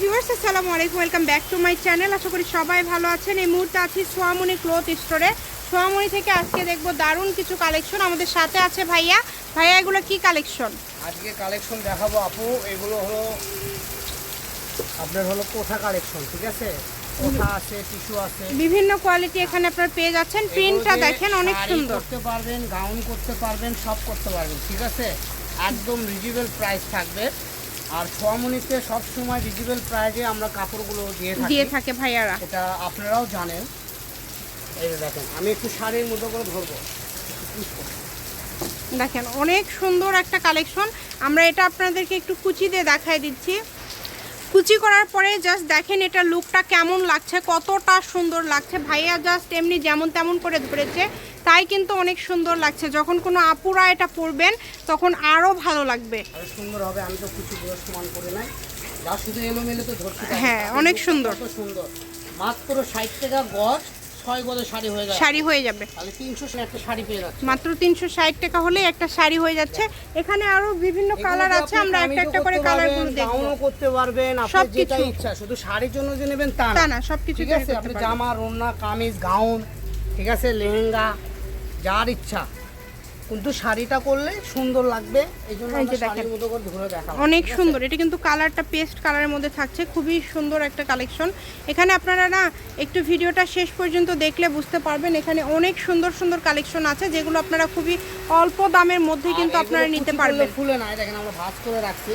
Viewers আসসালামু আলাইকুম welcome back to my channel আশা করি সবাই ভালো আছেন এই মুহূর্তে আছি সোয়ামনি ক্লথ স্টোরে সোয়ামনি থেকে আজকে দেখব দারুণ কিছু কালেকশন আমাদের সাথে আছে ভাইয়া ভাইয়া এগুলো কি কালেকশন আজকে কালেকশন দেখাবো আপু এগুলো হলো আপনার হলো কোঠা কালেকশন ঠিক আছে কোঠা আছে টিস্যু আছে বিভিন্ন কোয়ালিটি এখানে আপনার পেয়ে যাচ্ছেন প্রিন্টটা দেখেন অনেক সুন্দর করতে পারবেন গাউন করতে পারবেন সব করতে পারবেন ঠিক আছে একদম রিজনেবল প্রাইস থাকবে আর সোয়ামনিতে সবসময় রিজনেবল প্রাইজে আমরা কাপড়গুলো দিয়ে থাকি। দিয়ে থাকে ভাইয়ারা। এটা আপনারাও জানেন। এই দেখেন আমি একটু শাড়ির মতো করে ধরবো। দেখেন অনেক সুন্দর একটা কালেকশন আমরা এটা আপনাদেরকে একটু কুচি দিয়ে দেখাই দিচ্ছি। কুচি করার পরে জাস্ট দেখেন এটা লুকটা কেমন লাগছে কতটা সুন্দর লাগছে। ভাইয়া জাস্ট এমনি যেমন তেমন করে ধরেছে তাই কিন্তু অনেক সুন্দর লাগছে। যখন কোনো আপুরা এটা পরবেন তখন আরও ভালো লাগবে। সুন্দর হবে আমি তো কিছু গুলো সমান করে নাই। যা শুধু এলোমেলো তো ধরতে হ্যাঁ, অনেক সুন্দর। সুন্দর। মাত্র ষাট টাকা গজের শাড়ি হয়ে যাবে। মাত্র তিনশো ষাট টাকা হলে একটা শাড়ি হয়ে যাচ্ছে। এখানে বিভিন্ন কালার আছে আমরা একটা একটা করে কালার দেখব। করতে পারবেন সবকিছু। যেটা ইচ্ছা শুধু শাড়ির জন্য যে নেবেন তা না। সব কিছু ঠিক আছে আপনি জামা রোনা কামিজ গাউন ঠিক আছে লেহেঙ্গা যার ইচ্ছা। কিন্তু শাড়িটা করলে সুন্দর লাগবে এই জন্য অনেক সুন্দর এটা কিন্তু কালারটা পেস্ট কালারের মধ্যে থাকছে খুবই সুন্দর একটা কালেকশন। এখানে আপনারা না একটু ভিডিওটা শেষ পর্যন্ত দেখলে বুঝতে পারবেন এখানে অনেক সুন্দর সুন্দর কালেকশন আছে যেগুলো আপনারা খুবই অল্প দামের মধ্যে কিন্তু আপনারা নিতে পারবেন। ফুলে না দেখেন আমরা ভাঁজ করে রাখছি।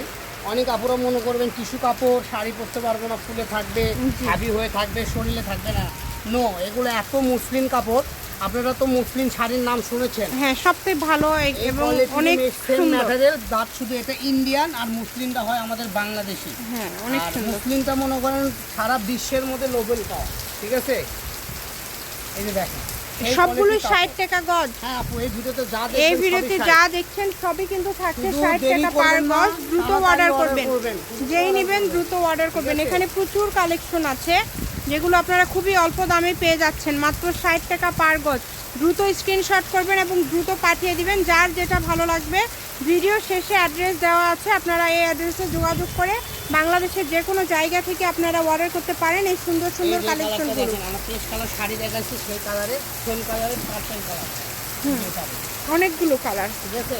অনেক কাপড়ও মনে করবেন টিস্যু কাপড় শাড়ি পরতে পারব না ফুলে থাকবে হাবি হয়ে থাকবে শরীরে থাকবে না। নো এগুলো এত মুসলিম কাপড় আপনারা তো মুসলিম শাড়ির নাম শুনেছেন। হ্যাঁ সবথেকে ভালো এবং অনেক ম্যাটেরিয়াল বাট শুধু এটা ইন্ডিয়ান আর মুসলিমটা হয় আমাদের বাংলাদেশি। হ্যাঁ অনেক মুসলিমটা মনে করেন সারা বিশ্বের মধ্যে নোবেল পাওয়া ঠিক আছে? এই যে দেখেন সবগুলো। টাকা গজ। হ্যাঁ আপু এই ভিডিওতে যা এই ভিডিওতে যা দেখছেন সবই কিন্তু থাকছে শুধু ষাট দেরি টাকা পার গজ দ্রুত অর্ডার করবেন। করবেন। যেই নেবেন দ্রুত অর্ডার করবেন। এখানে প্রচুর কালেকশন আছে। যেগুলো আপনারা খুবই অল্প দামে পেয়ে যাচ্ছেন। মাত্র ষাট টাকা পার গজ। দ্রুত স্ক্রিনশট করবেন এবং দ্রুত পাঠিয়ে দিবেন। যার যেটা ভালো লাগবে। ভিডিও শেষে অ্যাড্রেস দেওয়া আছে। আপনারা এই অ্যাড্রেসে যোগাযোগ করে বাংলাদেশের যে কোনো জায়গা থেকে আপনারা অর্ডার করতে পারেন। এই সুন্দর সুন্দর কালেকশন শাড়ি দেখাচ্ছি সেই কালারে সেম কালারের পার্পল কালার অনেকগুলো কালার ঠিক আছে?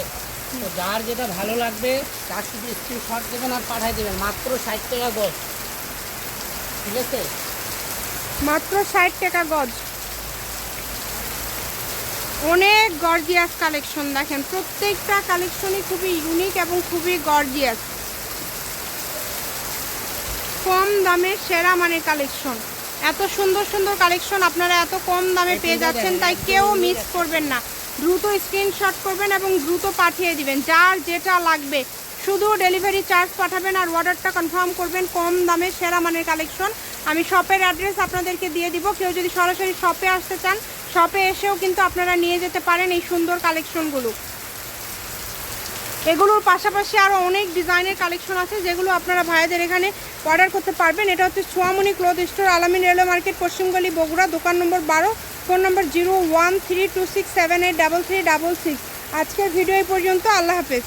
তো যার যেটা ভালো লাগবে তার শুধু স্ক্রিনশট দেবেন আর পাঠিয়ে দেবেন। মাত্র ষাট টাকা গজ। ঠিক আছে? মাত্র ষাট টাকা গজ। অনেক গর্জিয়াস কালেকশন দেখেন প্রত্যেকটা কালেকশনই খুবই ইউনিক এবং খুবই গর্জিয়াস কম দামে সেরা মানের কালেকশন এত সুন্দর সুন্দর কালেকশন আপনারা এত কম দামে পেয়ে যাচ্ছেন তাই কেউ মিস করবেন না। দ্রুত স্ক্রিনশট করবেন এবং দ্রুত পাঠিয়ে দিবেন যার যেটা লাগবে। শুধু ডেলিভারি চার্জ পাঠাবেন আর অর্ডারটা কনফার্ম করবেন কম দামে সেরা মানের কালেকশন আমি শপের অ্যাড্রেস আপনাদেরকে দিয়ে দিব। কেউ যদি সরাসরি শপে আসতে চান শপে এসেও কিন্তু আপনারা নিয়ে যেতে পারেন এই সুন্দর কালেকশনগুলো এগুলোর পাশাপাশি আরও অনেক ডিজাইনের কালেকশন আছে, যেগুলো আপনারা ভাইদের এখানে অর্ডার করতে পারবেন। এটা হচ্ছে সোয়ামনি cloth store Alamin railway market পশ্চিমগলি, Bogura, দোকান নম্বর বারো phone number zero one three two six seven eight double three double six আজকের ভিডিও এই পর্যন্ত, আল্লাহ হাফেজ।